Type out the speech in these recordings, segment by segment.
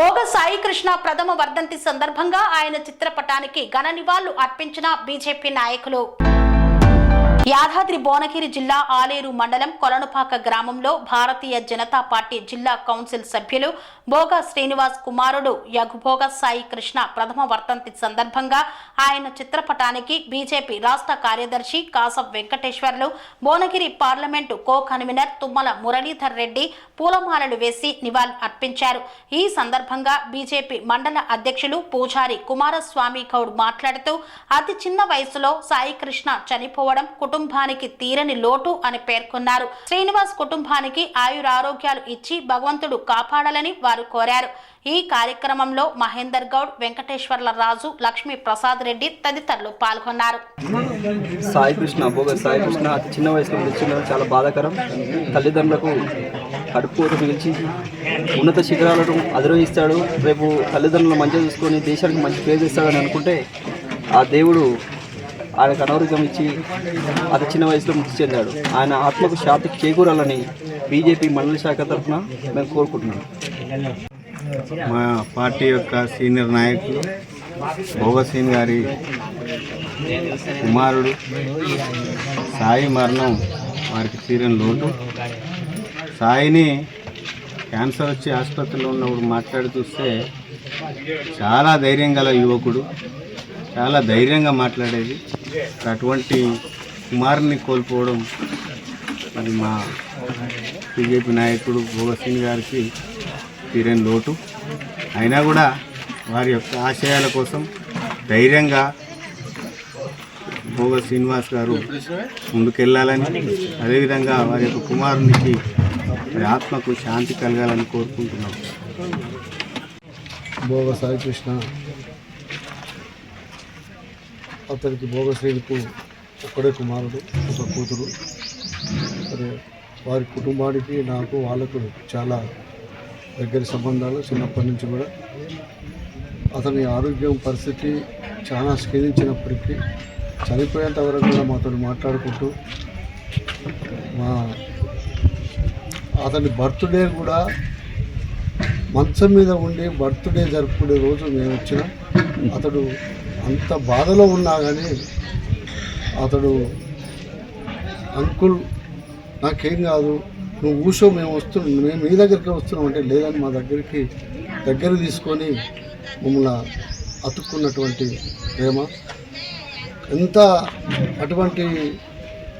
భోగ సాయి కృష్ణ ప్రథమ వర్ధంతి సందర్భంగా ఆయన చిత్రపటానికి ఘన నివాళులు అర్పించిన బీజేపీ నాయకులు. యాదాద్రి భువనగిరి జిల్లా ఆలేరు మండలం కొలనుపాక గ్రామంలో భారతీయ జనతా పార్టీ జిల్లా కౌన్సిల్ సభ్యులు భోగ శ్రీనివాస్ కుమారుడు యఘుభోగ సాయి కృష్ణ ప్రథమ వర్తంతి సందర్భంగా ఆయన చిత్రపటానికి బీజేపీ రాష్ట్ర కార్యదర్శి Kasam Venkateswarlu Bhuvanagiri parliament co convener Tummala Muralidhar Reddy పూలమాలలు వేసి నివాళి అర్పించారు. ఈ సందర్భంగా బీజేపీ మండల అధ్యక్షులు పూజారి కుమారస్వామి గౌడ్ మాట్లాడుతూ అతి చిన్న వయసులో సాయి కృష్ణ చనిపోవడం కుటుంబానికి తీరని లోటు అని పేర్కొన్నారు. శ్రీనివాస్ కుటుంబానికి ఆయురారోగ్యాలు ఇచ్చి భగవంతుడు కాపాడాలని వారు కోరారు. ఈ కార్యక్రమంలో మహేందర్ గౌడ్ వెంకటేశ్వర్ల రాజు లక్ష్మీ ప్రసాద్ రెడ్డి తదితరులు పాల్గొన్నారు. సాయి కృష్ణ భోగ సాయి కృష్ణ అతి చిన్న వయసులో నిలిచిన చాలా బాధాకరం. తల్లిదండ్రులకు కడుపుకోత మిగిల్చి ఉన్నత శిఖరాలను అధిరోహిస్తాడు. రేపు తల్లిదండ్రులు మంచిగా చూసుకొని దేశానికి మంచి పేరు ఇస్తాడని అనుకుంటే ఆ దేవుడు ఆయనకు అనారోగ్యం ఇచ్చి అతి చిన్న వయసులో మృతి చెందాడు. ఆయన ఆత్మకు శాంతి చేకూరాలని బీజేపీ మండల శాఖ తరఫున మేము కోరుకుంటున్నాం. మా పార్టీ యొక్క సీనియర్ నాయకులు భోగసీన్ గారి కుమారుడు సాయి మరణం వారికి తీరని లోటు. సాయిని క్యాన్సర్ వచ్చి ఆసుపత్రిలో ఉన్నప్పుడు మాట్లాడి చూస్తే చాలా ధైర్యం గల యువకుడు చాలా ధైర్యంగా మాట్లాడేది. అటువంటి కుమారుని కోల్పోవడం మరి మా బీజేపీ నాయకుడు భోగసింగ్ గారికి తీరని లోటు. అయినా కూడా వారి యొక్క ఆశయాల కోసం ధైర్యంగా భోగ శ్రీనివాస్ గారు ముందుకెళ్ళాలని అదేవిధంగా వారి యొక్క కుమారునికి ఆత్మకు శాంతి కలగాలని కోరుకుంటున్నాం. భోగ సాయికృష్ణ అతనికి భోగశ్రీకు ఒక్కడే కుమారుడు ఒక కూతురు. మరి వారి కుటుంబానికి నాకు వాళ్ళకు చాలా దగ్గర సంబంధాలు చిన్నప్పటి నుంచి కూడా. అతని ఆరోగ్యం పరిస్థితి చాలా క్షీణించినప్పటికీ చనిపోయేంత వరకు కూడా మాతో మాట్లాడుకుంటూ మా అతని బర్త్డే కూడా మంచం మీద ఉండి బర్త్డే జరుపుకునే రోజు మేము వచ్చినాం. అతడు అంత బాధలో ఉన్నా కానీ అతడు అంకుల్ నాకేం కాదు. నువ్వు ఊసో మేము వస్తున్నాం మేము మీ దగ్గరికి వస్తున్నాం అంటే లేదని మా దగ్గరికి దగ్గర తీసుకొని మమ్మల్ని అతుక్కున్నటువంటి ప్రేమ. ఎంత అటువంటి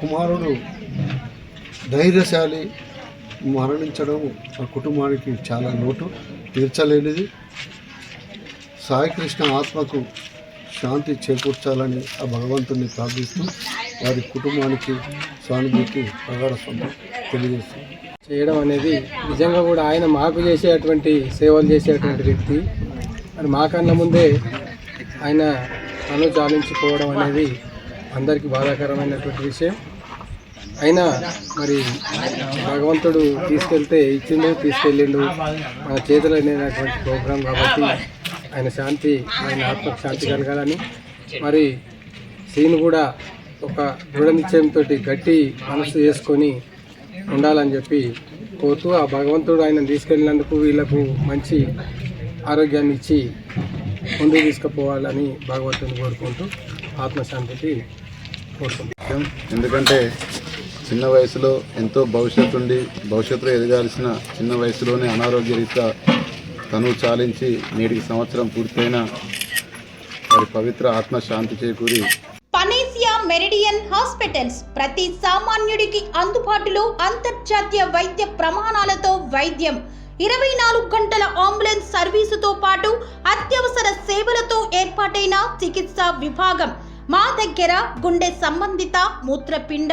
కుమారుడు ధైర్యశాలి మరణించడం ఆ కుటుంబానికి చాలా లోటు తీర్చలేనిది. సాయికృష్ణ ఆత్మకు శాంతి చేకూర్చాలని ఆ భగవంతుని ప్రార్థిస్తూ వారి కుటుంబానికి స్వామికి ప్రగాఢ సొంతం తెలియజేస్తుంది చేయడం అనేది నిజంగా కూడా ఆయన మాకు చేసేటువంటి సేవలు చేసేటువంటి వ్యక్తి. మరి మాకన్నా ముందే ఆయన తను చాలించిపోవడం అనేది అందరికీ బాధాకరమైనటువంటి విషయం. అయినా మరి భగవంతుడు తీసుకెళ్తే ఇచ్చిండు తీసుకెళ్ళిండు మన చేతులు అనేటువంటి ప్రోగ్రాం కాబట్టి ఆయన శాంతి ఆయన ఆత్మకు శాంతి కలగాలని. మరి సీన్ కూడా ఒక దృఢ నిశ్చయంతో గట్టి మనసు చేసుకొని ఉండాలని చెప్పి కోరుతూ ఆ భగవంతుడు ఆయన తీసుకెళ్ళినందుకు వీళ్ళకు మంచి ఆరోగ్యాన్ని ఇచ్చి ముందుకు తీసుకుపోవాలని భగవంతుని కోరుకుంటూ ఆత్మశాంతికి కోరుకుంటాం ఎందుకంటే చిన్న వయసులో ఎంతో భవిష్యత్తు ఉండి భవిష్యత్తులో ఎదగాల్సిన చిన్న వయసులోనే అనారోగ్య రీత్యా తను చాలించి నేటికి సంవత్సరం పూర్తయిన వారి పవిత్ర ఆత్మ శాంతి చేకూరి పనేసియా మెరిడియన్ హాస్పిటల్స్ ప్రతి సామాన్యుడికి అందుబాటులో అంతర్జాతీయ వైద్య ప్రమాణాలతో వైద్యం. ఇరవై నాలుగు గంటల అంబులెన్స్ సర్వీసుతో పాటు అత్యవసర సేవలతో ఏర్పాటైన చికిత్సా విభాగం. మా దగ్గర గుండె సంబంధిత మూత్రపిండ